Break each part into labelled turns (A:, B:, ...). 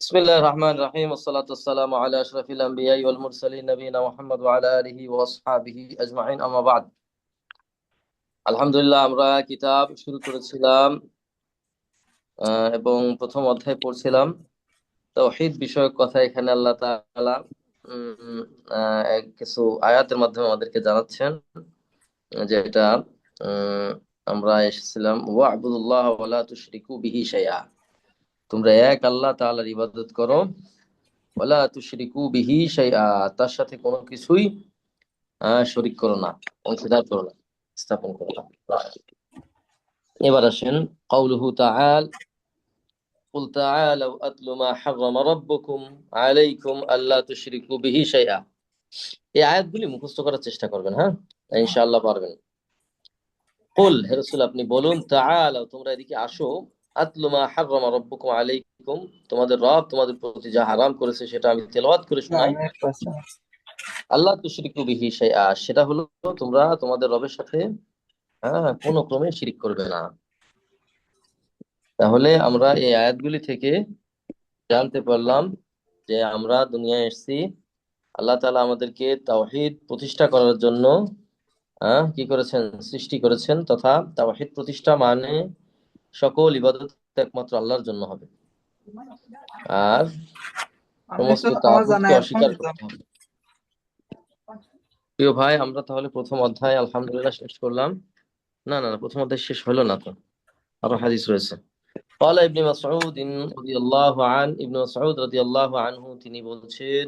A: بسم الله الرحمن الرحيم والصلاة والسلام على أشرف الأنبياء والمرسلين نبينا محمد وعلى آله وأصحابه أجمعين أما بعد আলহামদুলিল্লাহ আমরা কিতাব শুরু করেছিলাম আহ, এবং প্রথম অধ্যায় পড়ছিলাম তাওহীদ বিষয়ক কথা এখানে আল্লাহ তাআলা উম, আহ, এক- কিছু আয়াতের মাধ্যমে আমাদেরকে জানাচ্ছেন যেটা উম, আমরা এসেছিলাম ওয়া আবুদুল্লাহ ওয়ালা তুশরিকু বিহি শাইআ তোমরা এক আল্লাহ তাআলার ইবাদত করো ওয়ালা তুশরিকু বিহি শাইআ তার সাথে কোনো কিছুই আহ শরিক করো না অংশীদার করো না স্থাপন করো না এবার আসেন قوله تعالى قل تعالوا أتل ما حرم ربكم عليكم ألا تشركوا به شيئا এই আয়াতগুলি মুখস্থ করার চেষ্টা করবেন হ্যাঁ ইনশাআল্লাহ পারবেন কুল হে রাসূল আপনি বলুন তাআলাও তোমরা এদিকে আসো আতলু মা হাররামা রাব্বুকুম আলাইকুম। তোমাদের রব তোমাদের প্রতি যা হারাম করেছে সেটা আমি তেলাওয়াত করে শোনাই। আল্লাহ তুশরিকু বিহি শাইআ সেটা হলো তোমরা তোমাদের রবের সাথে হ্যাঁ কোনো ক্রমে শিরিক করবে না। তাহলে আমরা এই আয়াতগুলি থেকে জানতে পারলাম যে আমরা দুনিয়ায় এসেছি। আল্লাহ তাআলা আমাদেরকে তাওহীদ প্রতিষ্ঠা করার জন্য আহ, কি করেছেন? সৃষ্টি করেছেন তথা তাওহীদ প্রতিষ্ঠা মানে সকল ইবাদত একমাত্র আল্লাহর জন্য হবে আর সমস্ত তাগুতকে অস্বীকার করতে হবে প্রিয় ভাই আমরা তাহলে প্রথম অধ্যায় আলহামদুলিল্লাহ শেষ করলাম না না না প্রথম অধ্যায় শেষ হলো না তো আরো হাদিস রয়েছে قال ابن مسعود رضي الله عن ابن مسعود رضي الله عنه তিনি বলছেন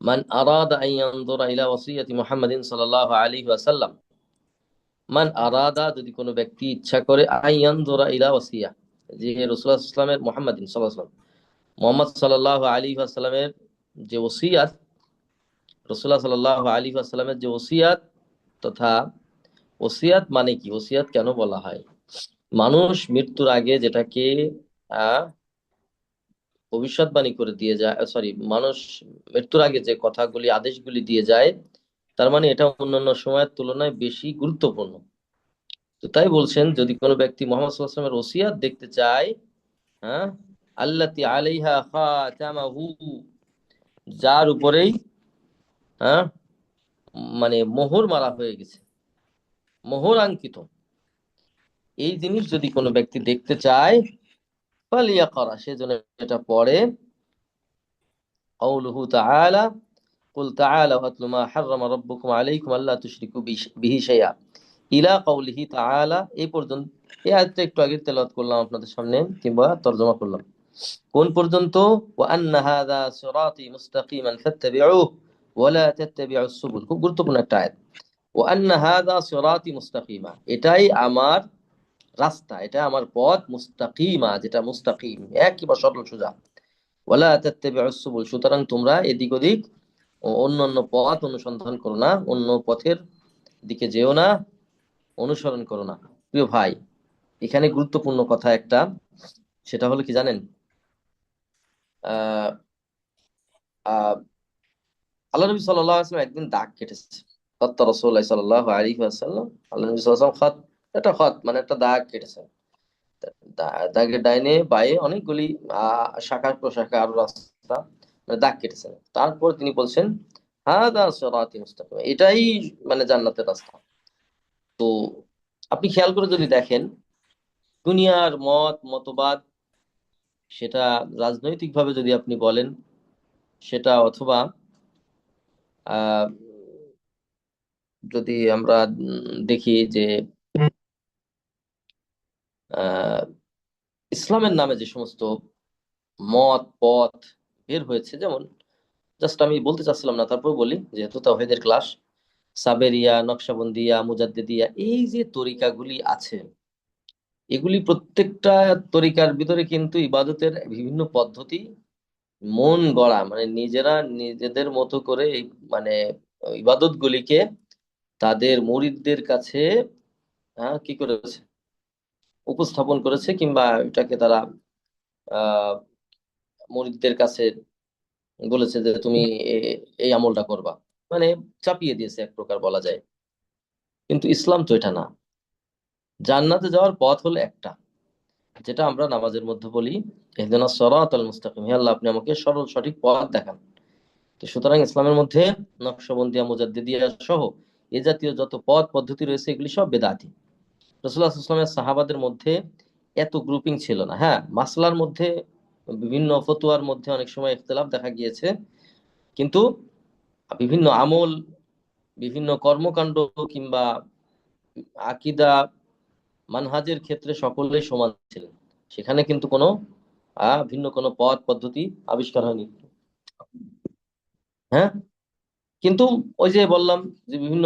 A: من أراد أن ينظر إلى وصية محمد صلى الله عليه وسلم মান আরাদা, যদি কোনো ব্যক্তি ইচ্ছা করে আন ইয়ানজুরা ইলা ওয়াসিয়া, যে আলাইহি ওয়াসাল্লাম, মুহাম্মদ আলাইহি ওয়াসাল্লামের যে ওসিয়াত সাল্লাল্লাহু আলাইহি ওয়াসাল্লামের যে ওসিয়াত, তথা ওসিয়াত মানে কি? ওসিয়াত কেন বলা হয়? মানুষ মৃত্যুর আগে যেটাকে ভবিষ্যৎবাণী করে দিয়ে যায় সরি মানুষ মৃত্যুর আগে যে কথাগুলি, আদেশগুলি দিয়ে যায়, তার মানে এটা অন্যান্য সময়ের তুলনায় বেশি গুরুত্বপূর্ণ। তো তাই বলছেন যদি কোনো ব্যক্তি মোহাম্মদ সাল্লাল্লাহু আলাইহি ওয়াসাল্লামের ওসিয়াত দেখতে চায় হ্যাঁ আল্লাতি আলাইহা খাতামাহু যার উপরেই হ্যাঁ মানে মোহর মারা হয়ে গেছে মোহর আঙ্কিত এই জিনিস যদি কোনো ব্যক্তি দেখতে চায় ফালিয়া করা সেজন্য এটা পড়ে قوله تعالى قل تعالوا أتل ما حرم ربكم عليكم ألا تشركوا بش- به شيئا ইলা কৌলিহি তাআলা, এই পর্যন্ত, এই আয়াতটা একটু আগে তেলাওয়াত করলাম আপনাদের সামনে, কিংবা তর্জমা করলাম। কোন পর্যন্ত? আন্না সুবুল। খুব গুরুত্বপূর্ণ একটা আয়াত। আন্না মুস্তাকিমা, এটাই আমার রাস্তা, এটা আমার পথ মুস্তাকিমা, যেটা মুস্তাকিম একেবারে সরল সোজা। ওয়ালা তাত্তাবিউস সুবুল, সুতরাং তোমরা এদিক ওদিক অন্য অন্য পথ অনুসন্ধান করো না, অন্য পথের দিকে যেও না। অনুসরণ করো না। প্রিয় ভাই, এখানে গুরুত্বপূর্ণ কথা একটা, সেটা হলো কি জানেন? আল্লাহ নবী খত মানে একটা দাগ কেটেছে। ডাইনে বায়ে অনেকগুলি প্রশাখা আরও মানে দাগ তারপর তিনি বলছেন মুস্তাকিম। এটাই মানে জান্নাতের রাস্তা। তো আপনি খেয়াল করে যদি দেখেন, দুনিয়ার মত, মতবাদ, সেটা রাজনৈতিকভাবে যদি আপনি বলেন, সেটা অথবা যদি আমরা দেখি যে ইসলামের নামে যে সমস্ত মত, পথ বের হয়েছে, যেমন জাস্ট আমি বলতে চাচ্ছিলাম না, তারপর বলি, যেহেতু তাওহীদের ক্লাস সাবেরিয়া, নকশবন্দিয়া, মুজাদ্দিদিয়া এই যে তরিকাগুলি আছে, এগুলি প্রত্যেকটা তরিকার ভিতরে কিন্তু ইবাদতের বিভিন্ন পদ্ধতি মন গড়া মানে নিজেরা নিজেদের মতো করে এই মানে ইবাদত গুলিকে তাদের মরিদদের কাছে হ্যাঁ কি করেছে? উপস্থাপন করেছে কিংবা এটাকে তারা আহ মরিদদের কাছে বলেছে যে তুমি এই আমলটা করবা। মানে চাপিয়ে দিয়েছে এক প্রকার বলা যায়। কিন্তু ইসলাম তো এটা না। জান্নাতে যাওয়ার পথ হলো একটা, যেটা আমরা নামাজের মধ্যে বলি, ইহদিনা সিরাতাল মুস্তাকিম হে আল্লাহ, আপনি আমাকে সরল সঠিক পথ দেখান। তো সুতরাং ইসলামের মধ্যে নকশবন্দিয়া, মুজাদ্দিদিয়া সহ এ জাতীয় যত পথ, পদ্ধতি রয়েছে, এগুলি সব বেদাতি। রসুল্লাহ ইসলামের সাহাবাদের মধ্যে এত গ্রুপিং ছিল না। হ্যাঁ মাসলার মধ্যে বিভিন্ন ফতুয়ার মধ্যে অনেক সময় ইখতলাফ দেখা গিয়েছে। কিন্তু বিভিন্ন আমল, বিভিন্ন কর্মকাণ্ড কিংবা আকিদা মানহাজের ক্ষেত্রে সকলেই সমান ছিলেন। সেখানে কিন্তু কোনো ভিন্ন কোনো পথ, পদ্ধতি আবিষ্কার হয়নি। হ্যাঁ? কিন্তু ওই যে বললাম যে বিভিন্ন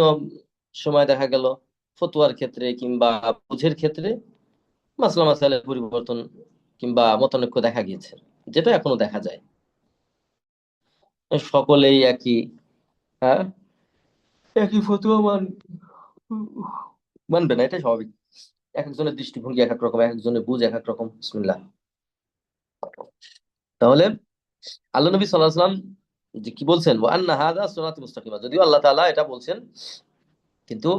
A: সময় দেখা গেল ফতুয়ার ক্ষেত্রে কিংবা বুঝের ক্ষেত্রে মাসলা মাসাইলের পরিবর্তন কিংবা মতানৈক্য দেখা গিয়েছে, যেটা এখনও দেখা যায়। সকলেই একই হ্যাঁ? একই ফতুয়া, মান মানবে না এটা স্বাভাবিক। এক একজনের দৃষ্টিভঙ্গি এক এক রকম এক একজনের বুঝ এক এক রকম। বিসমিল্লাহ। তাহলে আল্লাহ নবী সাল্লাহ সাল্লাম যে কি বলছেন? আন্না হাদা সুরাত মুস্তাকিমা। যদিও আল্লাহ তাআলা এটা বলছেন, কিন্তু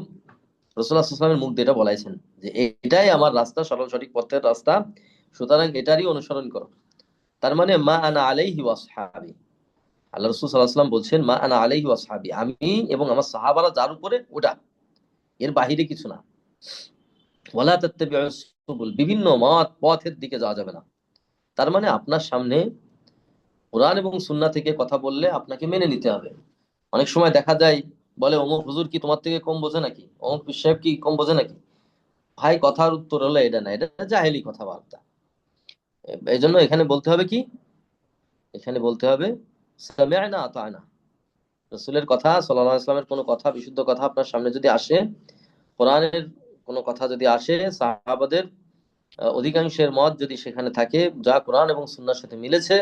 A: সাল্লাল্লাহু মুখ দিয়ে এটা বলাইছেন যে এটাই আমার রাস্তা, সরল সঠিক পথের রাস্তা, সুতরাং এটারই অনুসরণ করো। তার মানে মা আনা আলাইহি ওয়াসহাবি। আল্লাহ রাসূল ওয়াসাল্লাম বলছেন, মা আনা আলাইহি ওয়াসহাবি আমি এবং আমার সাহাবারা যার উপরে ওটা, এর বাহিরে কিছু না। বিভিন্ন মত, পথের দিকে যাওয়া যাবে না। তার মানে আপনার সামনে কোরআন এবং সুন্না থেকে কথা বললে আপনাকে মেনে নিতে হবে। অনেক সময় দেখা যায়, বলে অমুক হুজুর কি তোমার থেকে কম বোঝে নাকি? অমুক সাহেব কি কম বোঝে নাকি? ভাই, কথার উত্তর হলো এটা না, এটা জাহেলি কথাবার্তা। এই জন্য এখানে বলতে হবে কি? এখানে বলতে হবে না আতানা রসুলের কথা সাল্লাহ ইসলামের কোনো কথা, বিশুদ্ধ কথা আপনার সামনে যদি আসে, কোরআনের কোনো কথা যদি আসে, সাহাবাদের অধিকাংশের মত যদি সেখানে থাকে, যা কোরআন এবং সুন্নার সাথে মিলেছে,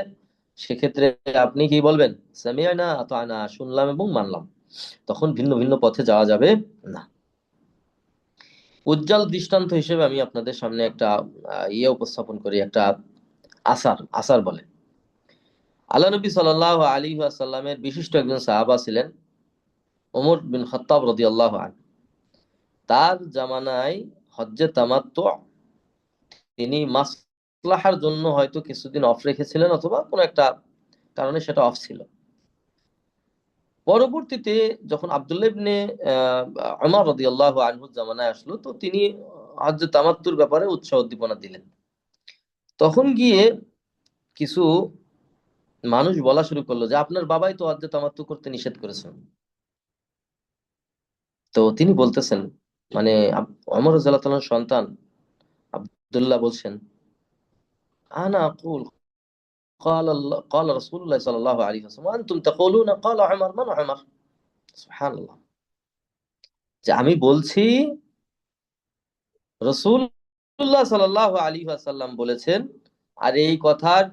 A: সেক্ষেত্রে আপনি কি বলবেন? সামিয়ানা আনা শুনলাম এবং মানলাম। তখন ভিন্ন ভিন্ন পথে যাওয়া যাবে না। উজ্জ্বল দৃষ্টান্ত হিসেবে আমি আপনাদের সামনে একটা ইয়ে উপস্থাপন করি, একটা আসার আসার বলে। আল্লাহ নবী সাল আলী আসাল্লামের বিশিষ্ট একজন সাহাবা ছিলেন ওমর বিন খত্তাব রদি আল্লাহ তার জামানায় হজ্জে তামাত্ম তিনি মাসলাহার জন্য হয়তো কিছুদিন অফ রেখেছিলেন অথবা কোনো একটা কারণে সেটা অফ ছিল। পরবর্তীতে যখন আবদুল্লাহ আমার রদি আল্লাহ আনহুর জামানায় আসলো, তো তিনি হজ্জ তামাত্তুর ব্যাপারে উৎসাহ উদ্দীপনা দিলেন। তখন গিয়ে কিছু মানুষ বলা শুরু করলো যে আপনার বাবাই তো হজ্জে তামাত্তু করতে নিষেধ করেছেন তো তিনি বলতেছেন মানে অমর রাজাল্লাহ সন্তান আবদুল্লাহ বলছেন আনা আকুল قال الله قال رسول الله صلى الله عليه وسلم وانتم تقولون قال عمر من عمر سبحان الله যে আমি বলছি রসুল্লাহ সাল্লাহ আলী আসাল্লাম বলেছেন আর এই কথার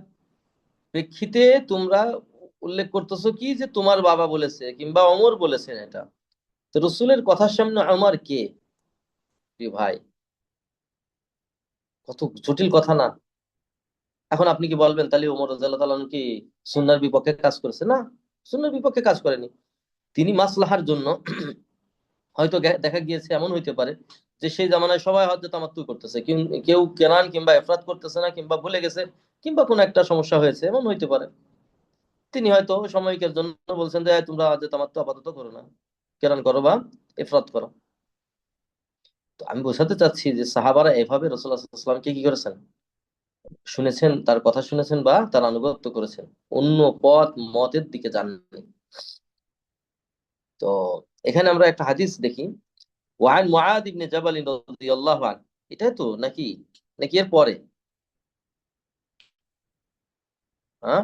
A: প্রেক্ষিতে তোমরা উল্লেখ করতেছো কি যে তোমার বাবা বলেছে কিংবা অমর বলেছেন এটা। তো রসুলের কথার সামনে অমর কে? ভাই, কত জটিল কথা না। এখন আপনি কি বলবেন, তাহলে ওমর রাজু কি সুন্নার বিপক্ষে কাজ করেছে? না সুন্নার বিপক্ষে কাজ করেনি। তিনি মাসলাহার জন্য হয়তো দেখা গিয়েছে, এমন হইতে পারে যে সেই জামানায় সবাই হয়তো তামাত্তু করতেছে। কেউ কেনান কিংবা এফরাত করতেছে না কিংবা ভুলে গেছে কিংবা কোনো একটা সমস্যা হয়েছে, এমন হইতে পারে। তিনি হয়তো সময়কের জন্য বলছেন যে তোমরা আজ তামাত্তু আপাতত করো না। কেরান করো বা এফরাত করো। তো আমি বোঝাতে চাচ্ছি যে সাহাবারা এভাবে রসুল্লাহামকে কি করেছেন? শুনেছেন, তার কথা শুনেছেন বা তার আনুগত্য করেছেন। অন্য পথ, মতের দিকে যাননি। তো এখানে আমরা একটা হাদিস দেখি। ওয়ান মুআদ ইবনে জাবাল রাদিয়াল্লাহু আনহু। এটাই তো নাকি? নাকি এর পরে? হ্যাঁ?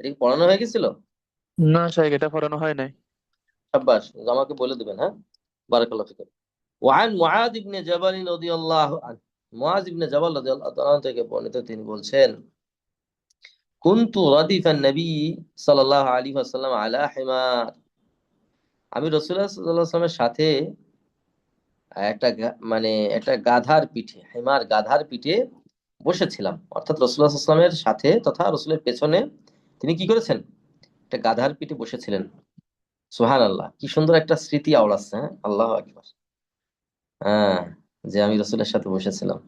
A: এটা কি পড়ানো হয়ে গেছিল?
B: না শাইখ এটা পড়ানো হয় নাই।
A: শাবাশ আমাকে বলে দিবেন হ্যাঁ? বারাকাল্লাহু ফিকুম ওয়ান মুআদ ইবনে জাবাল রাদিয়াল্লাহু আনহু মুআজ ইবনে জাবাল রাদিয়াল্লাহু তাআলা থেকে বর্ণিত তিনি বলছেন কুনতু রাদিফান নবী সাল্লাল্লাহু আলাইহি ওয়াসাল্লাম আলা হিমার। আমি রাসূলুল্লাহ সাল্লাল্লাহু আলাইহি ওয়াসাল্লামের সাথে একটা মানে একটা গাধার পিঠে হিমার গাধার পিঠে বসেছিলাম। অর্থাৎ রাসূলুল্লাহ সাল্লাল্লাহু সাথে তথা রাসূলের পেছনে তিনি কি করেছেন? একটা গাধার পিঠে বসেছিলেন। সুবহানাল্লাহ, কি সুন্দর একটা স্মৃতি আওড়াচ্ছে হ্যাঁ? আল্লাহু আকবার। হ্যাঁ যে আমি রসুলের সাথে বসেছিলাম।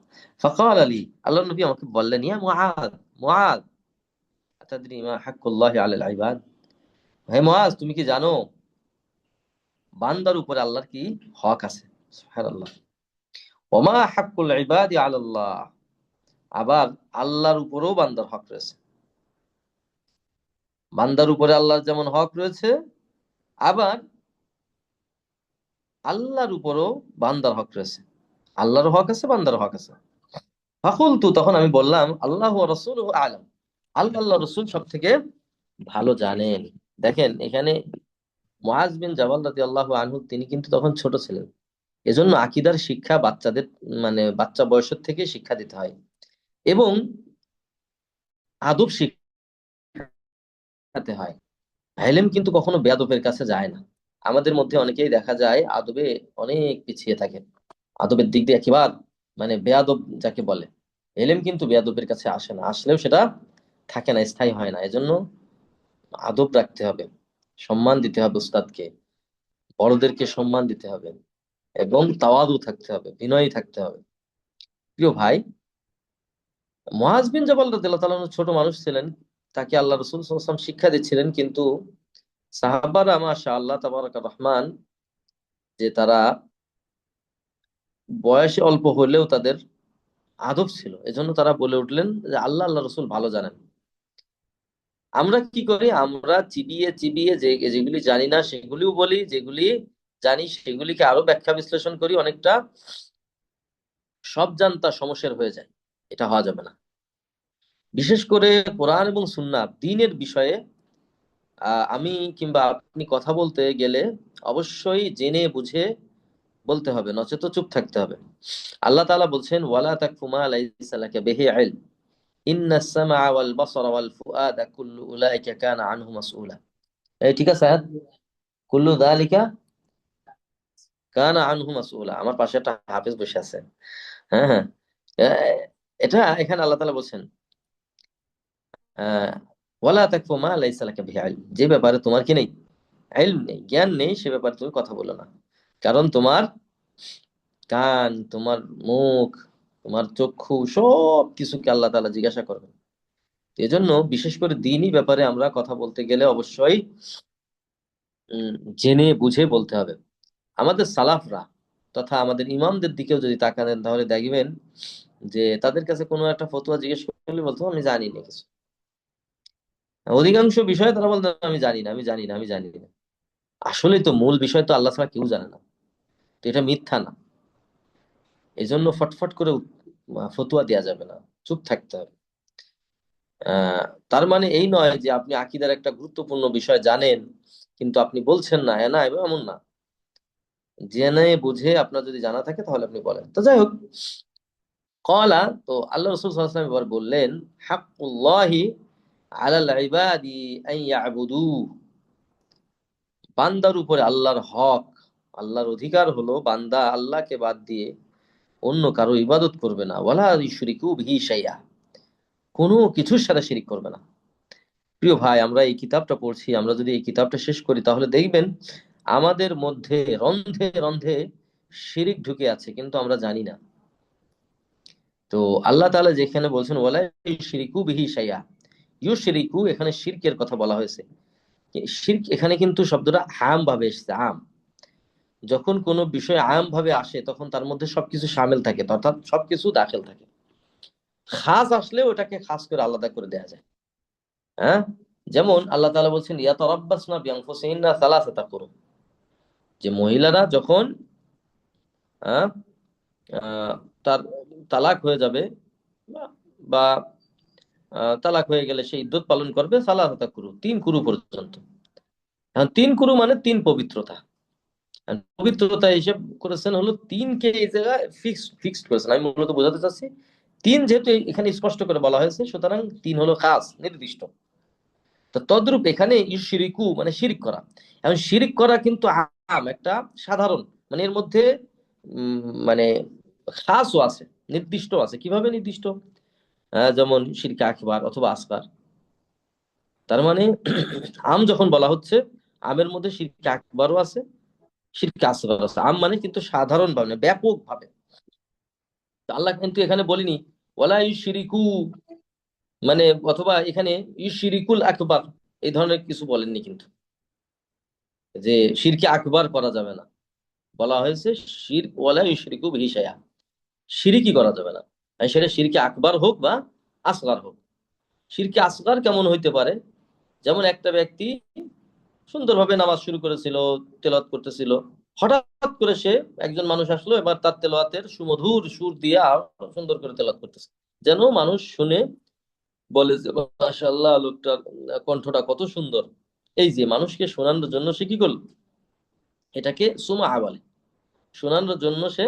A: ফকাল আলী আল্লাহ নবী আমাকে বললেন, ইয়া মুআদ মুআদ আতাদরি মা হাক্কুল্লাহি আলাল ইবাদ? হে মুআজ তুমি কি জানো, বান্দার উপরে আল্লাহর কি হক আছে? সুবহানাল্লাহ। ওমা হাক্কুল ইবাদি আলাল্লাহ আবার আল্লাহর উপরেও বান্দার হক রয়েছে। বান্দার উপরে আল্লাহর যেমন হক রয়েছে, আবার আল্লাহর উপরও বান্দার হক রয়েছে। আল্লাহর হক আছে, বান্দার হক আছে। ফাকুলতু, তখন আমি বললাম, আল্লাহ রসুল আলম। আল্লাহ আল্লাহ রসুল সব থেকে ভালো জানেন। দেখেন, এখানে মুআজ বিন জাবাল রাদিয়াল্লাহু আনহু, তিনি কিন্তু তখন ছোট ছিলেন। এজন্য আকিদার শিক্ষা বাচ্চাদের মানে বাচ্চা বয়সের থেকে শিক্ষা দিতে হয়। এবং আদব শিখাতে হয়। এলেম কিন্তু কখনো বেয়াদবের কাছে যায় না। আমাদের মধ্যে অনেকেই দেখা যায় আদবে অনেক পিছিয়ে থাকে। আদবের দিক দিয়ে একেবারে মানে বেয়াদব যাকে বলে। এলেম কিন্তু বেয়াদবের কাছে আসে না। আসলেও সেটা থাকে না, স্থায়ী হয় না। এজন্য আদব রাখতে হবে। সম্মান দিতে হবে উস্তাদকে। বড়দেরকে সম্মান দিতে হবে। এবং তাওয়াদু থাকতে হবে। বিনয়ী থাকতে হবে। প্রিয় ভাই মুআজ বিন জাবাল রাদিয়াল্লাহু ছোট মানুষ ছিলেন, তাকে আল্লাহ রসুল ওয়াসাল্লাম শিক্ষা দিচ্ছিলেন, কিন্তু সাহাবারা মাশাআল্লাহ তাবারাকা রহমান, যে তারা বয়সে অল্প হলেও তাদের আদব ছিল। এজন্য তারা বলে উঠলেন যে, আল্লাহ আল্লাহ রসুল ভালো জানেন। আমরা কি করি? আমরা চিবিয়ে চিবিয়ে যে, যেগুলি জানি না সেগুলিও বলি, যেগুলি জানি সেগুলিকে আরও ব্যাখ্যা বিশ্লেষণ করি, অনেকটা সব জানতা সমস্যার হয়ে যায়। এটা হওয়া যাবে না। বিশেষ করে কোরআন এবং সুন্নাহ দ্বীনের বিষয়ে আমি কিংবা আপনি কথা বলতে গেলে অবশ্যই জেনে বুঝে বলতে হবে, নচেত চুপ থাকতে হবে। আল্লাহ তাআলা বলছেন, ওয়ালা তাকফু মা লাইসা লাকা বিহি এই ঠিক আছে কুল্লু যালিকা কানা আমার পাশে একটা হাফেজ বসে আছে। হ্যাঁ হ্যাঁ। এটা এখানে আল্লাহ তাআলা বলছেন ওয়ালা তাকফু মা লাইসা লাকা বিহি ইলম যে ব্যাপারে তোমার কি নেই? ইলম নেই, জ্ঞান নেই, সে ব্যাপারে তুমি কথা বলো না। কারণ তোমার কান, তোমার মুখ, তোমার চক্ষু সব কিছুকে আল্লাহ তাআলা জিজ্ঞাসা করবেন। এজন্য বিশেষ করে দিনই ব্যাপারে আমরা কথা বলতে গেলে অবশ্যই জেনে বুঝে বলতে হবে। আমাদের সালাফরা তথা আমাদের ইমামদের দিকেও যদি তাকানেন তাহলে দেখবেন যে তাদের কাছে কোনো একটা ফতোয়া জিজ্ঞেস করলে বলতো, আমি জানি না কিছু। অধিকাংশ বিষয়ে তারা বলতো, আমি জানি না আমি জানি না আমি জানি না আসলে তো মূল বিষয় তো আল্লাহ ছাড়া কেউ জানে না। তো এটা মিথ্যা না। এই জন্য ফটফট করে ফতুয়া দেওয়া যাবে না। চুপ থাকতে হবে। তার মানে এই নয় যে আপনি আকিদার একটা গুরুত্বপূর্ণ বিষয় জানেন, কিন্তু আপনি বলছেন না হ্যাঁ না এমন না। জেনে বুঝে আপনার যদি জানা থাকে তাহলে আপনি বলেন। তো যাই হোক কলা তো আল্লাহ রসুল ওয়াসাল্লাম এবার বললেন, হাক্কুল্লাহি আলাল ইবাদি আন বান্দার উপরে আল্লাহর হক, আল্লাহর অধিকার হলো বান্দা আল্লাহকে বাদ দিয়ে অন্য কারও ইবাদত করবে না। ওয়ালা ইউশরিকু বিহি শাইআ। কোনো কিছুর সাথে শিরিক করবে না। প্রিয় ভাই, আমরা এই কিতাবটা পড়ছি, আমরা যদি এই কিতাবটা শেষ করি, তাহলে দেখবেন আমাদের মধ্যে রন্ধে রন্ধে শিরিক ঢুকে আছে, কিন্তু আমরা জানি না। তো আল্লাহ তাআলা যেখানে বলছেন, ওয়ালা ইউশরিকু বিহি শাইআ। ইউশরিকু এখানে শিরকের কথা বলা হয়েছে। শিরক এখানে কিন্তু শব্দটা আম ভাবে এসেছে আম যখন কোনো বিষয় আম ভাবে আসে, তখন তার মধ্যে সবকিছু সামিল থাকে, অর্থাৎ সবকিছু দাখিল থাকে। খাস আসলে ওটাকে খাস করে আলাদা করে দেয়া যায়। হ্যাঁ? যেমন আল্লাহ তালা বলছেন, ইয়া তারাব্বাসনা বিআনফুসিহিন্না সালাসাতা কুরু যে মহিলারা যখন হ্যাঁ তার তালাক হয়ে যাবে বা- তালাক হয়ে গেলে সে ইদ্যত পালন করবে, সালাসাতা কুরু, তিন কুরু পর্যন্ত। এখন তিন কুরু মানে তিন পবিত্রতা। পবিত্রতা হিসেব করেছেন হলো তিনকে এই জায়গায় ফিক্স ফিক্সড করেছেন। আমি মূলত বোঝাতে চাচ্ছি, তিন যেহেতু এখানে স্পষ্ট করে বলা হয়েছে, সুতরাং তিন হলো খাস, নির্দিষ্ট। তো তদ্রূপ এখানে শিরিকু মানে শিরিক করা। এখন শিরিক করা কিন্তু আম, একটা সাধারণ মানে এর মধ্যে মানে খাসও আছে। নির্দিষ্ট আছে। কীভাবে নির্দিষ্ট? যেমন শিরকে আকবার অথবা আসকার। তার মানে আম যখন বলা হচ্ছে, আমের মধ্যে শিরকে আকবারও আছে শিরকে আসগার আছে। আম মানে কিন্তু সাধারণ ভাবে ব্যাপক ভাবে আল্লাহ কিন্তু এখানে বলিনি, ওয়ালা ইউশরিকু মানে অথবা এখানে ইউ শিরিকুল আকবার, এই ধরনের কিছু বলেননি কিন্তু। যে শিরকে আকবার করা যাবে না। বলা হয়েছে শির ওয়ালা ইউশরিকু বিহি শাইআ শিরিকি করা যাবে না। সেটা শিরকে আকবার হোক বা আসগার হোক। শিরকে আসগার কেমন হইতে পারে? যেমন একটা ব্যক্তি সুন্দরভাবে নামাজ শুরু করেছিল, তেলাওয়াত করতেছিল, হঠাৎ করে সে একজন মানুষ আসলো, এবার তার তেলাওয়াতের সুমধুর সুর দিয়ে আর সুন্দর করে তেলাওয়াত করতেছে। যেন মানুষ শুনে বলে যে, মাশাআল্লাহ, লোকটার কণ্ঠটা কত সুন্দর। এই যে মানুষকে শোনানোর জন্য সে কি করল? এটাকে সুমা বলে। শোনানোর জন্য সে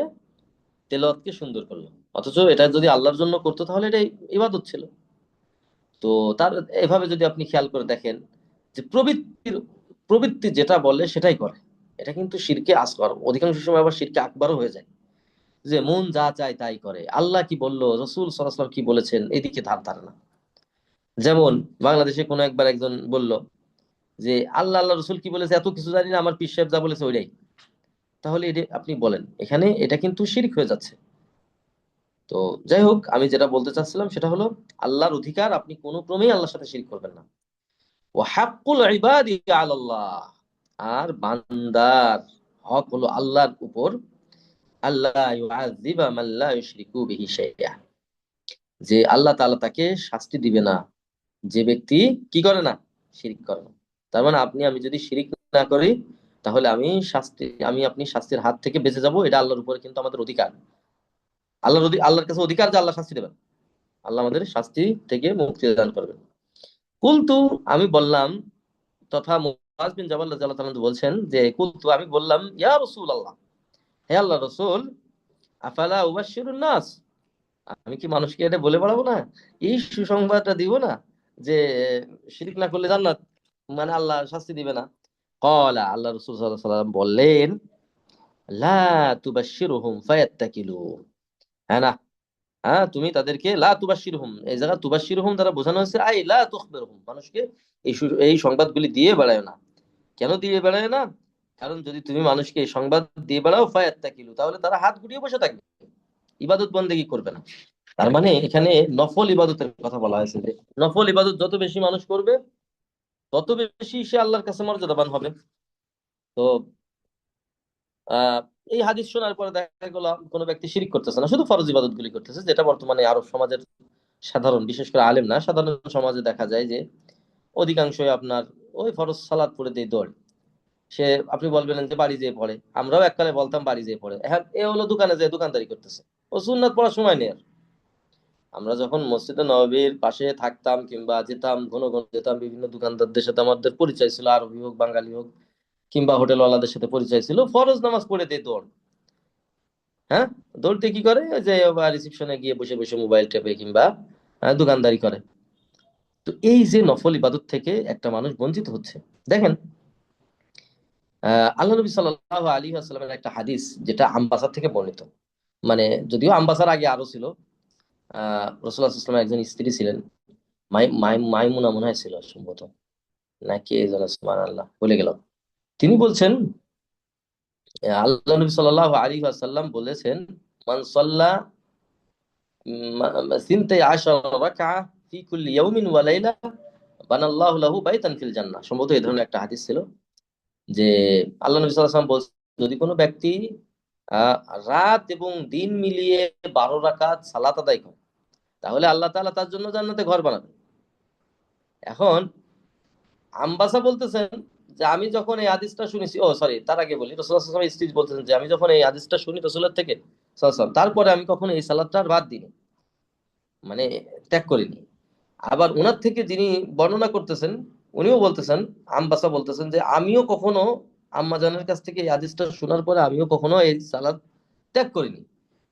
A: তেলাওয়াতকে সুন্দর করল। অথচ এটা যদি আল্লাহর জন্য করতো, তাহলে এটা ইবাদত ছিল। তো তার, এভাবে যদি আপনি খেয়াল করে দেখেন যে প্রবৃত্তির, প্রবৃত্তি যেটা বলে সেটাই করে। এটা কিন্তু শিরকে আসগর অধিকাংশ সময় আবার শিরকে আকবারও হয়ে যায়। যে মন যা চায় তাই করে। আল্লাহ কি বলল, রসুল সাল্লাল্লাহু কি বলেছেন, এদিকে ধার ধারে না। যেমন বাংলাদেশে কোনো একবার একজন বলল যে, আল্লাহ আল্লাহ, রসুল কি বলেছে, এত কিছু জানি না, আমার পীর সাহেব যা বলেছে, ওইটাই। তাহলে এটা আপনি বলেন, এখানে এটা কিন্তু শিরিক হয়ে যাচ্ছে। তো যাই হোক, আমি যেটা বলতে চাচ্ছিলাম সেটা হলো, আল্লাহর অধিকার আপনি কোনো ক্রমেই আল্লাহর সাথে শিরিক করবেন না। ও হাক্কুল ইবাদি আলাল্লাহ। আর বান্দার হক হলো আল্লাহর উপর। আল্লাহ যে আল্লাহ তাআলা তাকে শাস্তি দিবে না। যে ব্যক্তি কি করে না? শিরিক করে না। তার মানে আপনি, আমি যদি শিরিক না করি তাহলে আমি শাস্তি, আমি আপনি শাস্তির হাত থেকে বেঁচে যাব, এটা আল্লাহর উপরে কিন্তু আমাদের অধিকার। আল্লাহর আল্লাহর কাছে অধিকার যে আল্লাহ শাস্তি দেবেন। আল্লাহ আমাদের শাস্তি থেকে মুক্তি দান করবেন। কুলতু, আমি বললাম, তথা মুআজ বিন জাবাল বলছেন যে, কুলতু, আমি বললাম, ইয়া রাসূলুল্লাহ, হে আল্লাহ রাসূল, আফালা উবাশশিরুন নাস? আমি কি মানুষকে এটা বলে বেড়াবো না? এই সুসংবাদটা দিব না যে, শিরিক না করলে জান্নাত? মানে আল্লাহ শাস্তি দিবে না। কলা আল্লাহ রাসূল আলাইহি বললেন হ্যাঁ হ্যাঁ তুমি তাদেরকে মানুষকে এই এই সংবাদগুলি দিয়ে বেড়ায় না। কেন দিয়ে বেড়ায় না? কারণ যদি তুমি মানুষকে এই সংবাদ দিয়ে বেড়াও, ফায়াত্তাকিলু, তাহলে তারা হাত গুটিয়ে বসে থাকবে। ইবাদত বন্দেগী করবে না? তার মানে এখানে নফল ইবাদতের কথা বলা হয়েছে যে, নফল ইবাদত যত বেশি মানুষ করবে তত বেশি সে আল্লাহর কাছে মর্যাদাবান হবে। তো এই হাদিস শোনার পরে দেখা গেল কোনো ব্যক্তি শিরিক করতেছে না, শুধু ফরজ ইবাদত গুলি করতেছে, যেটা বর্তমানে আরব সমাজের সাধারণ, বিশেষ করে আলেম না, সাধারণ সমাজে দেখা যায় যে অধিকাংশই আপনার ওই ফরজ সালাদ পড়ে দিয়ে দৌড়। সে, আপনি বলবেন যে বাড়ি যেয়ে পড়ে, আমরাও এককালে বলতাম বাড়ি যেয়ে পড়ে। হ্যাঁ এ হলো দোকানে যেয়ে দোকানদারি করতেছে। ও সুন্নাত পড়ার সময় নেই আর। আমরা যখন মসজিদে নববীর পাশে থাকতাম কিংবা যেতাম, ঘন ঘন যেতাম, বিভিন্ন দোকানদারদের সাথে আমাদের পরিচয় ছিল, আরবি হোক, বাঙালি হোক, কিংবা হোটেলওয়ালাদের সাথে পরিচয় ছিল, ফরজ নামাজ পড়ে দিয়ে দৌড়। হ্যাঁ? দৌড়তে কি করে? যে রিসিপশনে গিয়ে বসে বসে মোবাইল টেপে কিংবা দোকানদারি করে। তো এই যে নফল ইবাদত থেকে একটা মানুষ বঞ্চিত হচ্ছে। দেখেন আল্লাহ নবী সাল্লাল্লাহু আলাইহি ওয়াসাল্লামের একটা হাদিস, যেটা আম্বাসার থেকে বর্ণিত। মানে যদিও আম্বাসার আগে আরও ছিল ওয়াসাল্লামের একজন স্ত্রী ছিলেন। মাই মাই, মাইমুনা মনে হয় ছিল সম্ভবত। নাকি এই যেন সুবহানাল্লাহ, ভুলে গেলাম। তিনি বলছেন আল্লাহ নবী সাল্লাল্লাহু আলাইহি ওয়াসাল্লাম বলেছেন, মান সাল্লা সিনতাই আশারা রাকআ ফি কুল্লি ইয়াউমিন ওয়া লাইলা বানাল্লাহু লাহু বাইতান ফিল সম্ভবত এই ধরনের একটা হাদিস ছিল যে আল্লাহ নবী সাল্লাল্লাহু আলাইহি বলছেন, যদি কোনো ব্যক্তি রাত এবং দিন মিলিয়ে বারো রাকাত সালাত আদায় করে তাহলে আল্লাহ তাআলা তার জন্য জান্নাতে ঘর বানাবেন। এখন আম্বাসা বলতেছেন যে আমি যখন এই হাদিসটা শুনেছি, ও সরি তার আগে বলি ওয়াসাল্লাম স্ত্রী বলতেছেন যে আমি যখন এই হাদিসটা শুনি রাসূলের থেকে তারপরে আমি কখনো এই সালাতটা আর বাদ দিইনি মানে ত্যাগ করিনি। আবার ওনার থেকে যিনি বর্ণনা করতেছেন, উনিও বলতেছেন, আম্বাসা বলতেছেন যে আমিও কখনো আম্মাজানের কাছ থেকে এই হাদিসটা শোনার পরে আমিও কখনো এই সালাদ ত্যাগ করিনি।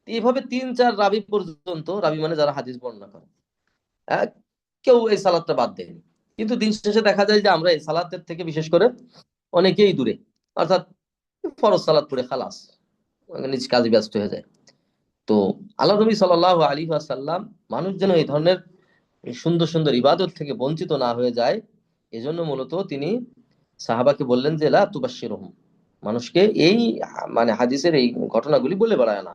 A: এইভাবে তিন, চার রাবি পর্যন্ত, রাবি মানে যারা হাদিস বর্ণনা করে। কেউ এই সালাদটা বাদ দেয়নি। কিন্তু দিন শেষে দেখা যায় যে আমরা এই সালাতের থেকে বিশেষ করে অনেকেই দূরে। অর্থাৎ ফরজ সালাদ পড়ে খালাস মানে নিজ কাজে ব্যস্ত হয়ে যায়। তো আল্লাহ নবী সাল্লাল্লাহু আলাইহি ওয়াসাল্লাম মানুষ যেন এই ধরনের সুন্দর সুন্দর ইবাদত থেকে বঞ্চিত না হয়ে যায়, এজন্য মূলত তিনি সাহাবাকে বললেন যে, লা তুবাশশিরহুম। মানুষকে এই মানে হাদিসের এই ঘটনাগুলি বলে বেড়ায় না।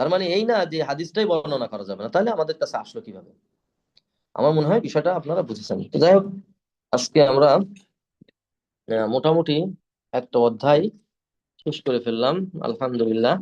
A: তার মানে এই না যে হাদিসটাই বর্ণনা করা যাবে না। তাহলে আমাদের কাছে আসলো কীভাবে? আমার মনে হয় বিষয়টা আপনারা বুঝেছেন। তো যাই হোক, আজকে আমরা মোটামুটি একটা অধ্যায় শেষ করে ফেললাম। আলহামদুলিল্লাহ।